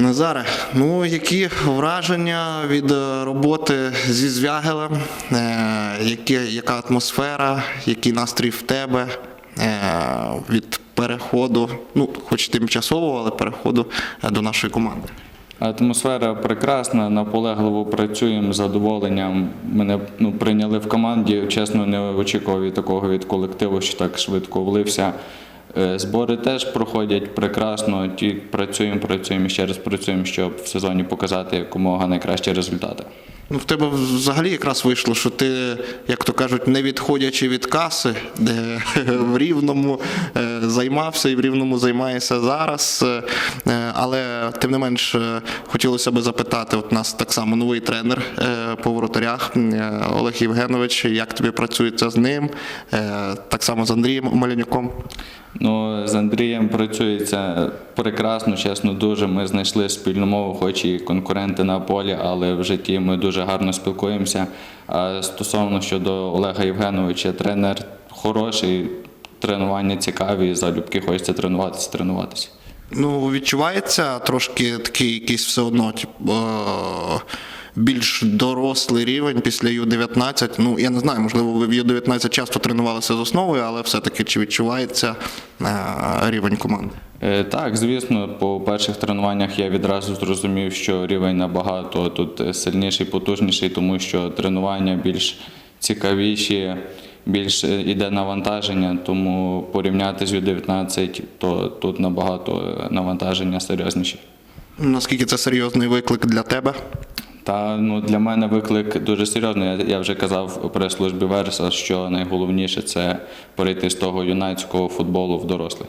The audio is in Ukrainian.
Назаре, ну які враження від е, роботи зі Звягелем? Е, які, яка атмосфера, який настрій в тебе е, від переходу, ну, хоч тимчасового, але переходу до нашої команди? Атмосфера прекрасна, наполегливо працюємо з задоволенням. Мене ну, прийняли в команді. Чесно, не очікував від такого від колективу, що так швидко влився. Е, Збори теж проходять прекрасно. Ті працюємо, працюємо ще раз працюємо, щоб в сезоні показати якомога найкращі результати. Ну, в тебе взагалі якраз вийшло, що ти, як то кажуть, не відходячи від каси, де в рівному е, займався і в рівному займаєшся зараз. Е, е, Але тим не менш е, хотілося би запитати, от нас так само новий тренер по воротарях Олег Євгенович, як тобі працюється з ним, так само з Андрієм Малянюком. Ну, з Андрієм працюється прекрасно, чесно, дуже. Ми знайшли спільну мову, хоч і конкуренти на полі, але в житті ми дуже гарно спілкуємося. А стосовно щодо Олега Євгеновича, тренер хороший, тренування цікаві, залюбки хочеться тренуватися, тренуватися. Ну, відчувається трошки такий якийсь все одно, типу, е, більш дорослий рівень після Ю-19. Ну, я не знаю, можливо, ви в Ю-19 часто тренувалися з основою, але все-таки чи відчувається е, рівень команди? Е, Так, звісно, по перших тренуваннях я відразу зрозумів, що рівень набагато тут сильніший, потужніший, тому що тренування більш цікавіші, більш йде іде навантаження, тому порівняти з Ю-19, то тут набагато навантаження серйозніші. Наскільки це серйозний виклик для тебе? Та ну для мене виклик дуже серйозний. Я, я вже казав у прес-службі Верса, що найголовніше це перейти з того юнацького футболу в дорослий.